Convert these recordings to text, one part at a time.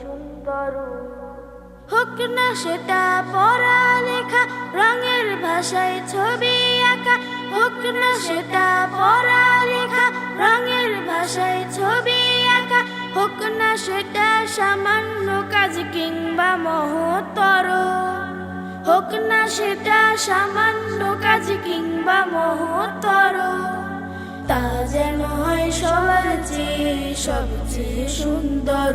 সুন্দর। হোক না সেটা পড়ালেখা, রঙের ভাষায় ছবি আঁকা। হোক না সেটা পড়ালেখা, রঙের ভাষায় ছবি আঁকা। হোক না সেটা সামান্য কাজ কিংবা মহতর হোক না সেটা সামান্য কাজ কিংবা মহতর তা যেন হয় সবার চেয়ে সবচেয়ে সুন্দর।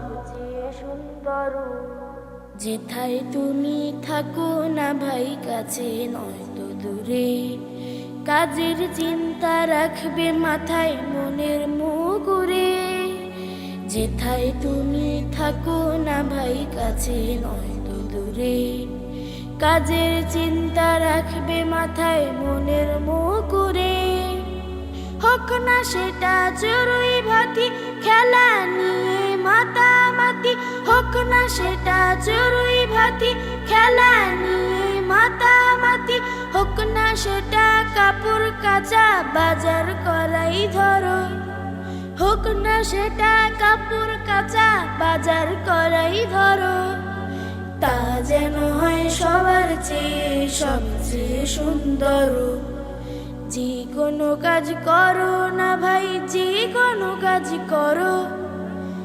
সবচেয়ে সুন্দর। যেথায় তুমি থাকো না ভাই, কাছে নয় তো দূরে। কাজের চিন্তা রাখবে মাথায় মনের মুগুরে। যেথায় তুমি থাকো না ভাই, কাছে নয় তো দূরে। কাজের চিন্তা রাখবে মাথায় মনের মুকুরে হোক না সেটা চড়ুই ভাতি, খেলা নিয়ে মাতামাতি হোক না সেটা চড়ুই ভাতি। খেলা নিয়ে মাতামাতি হোক না সেটা, কাপড় কাচা বাজার করাই ধরো। হোক না সেটা, কাপড় কাচা বাজার করাই ধরো। তা যেন হয় সবার চেয়ে সবচেয়ে সুন্দর। যে কোনো কাজ করো না ভাই, যে কোনো কাজ করো।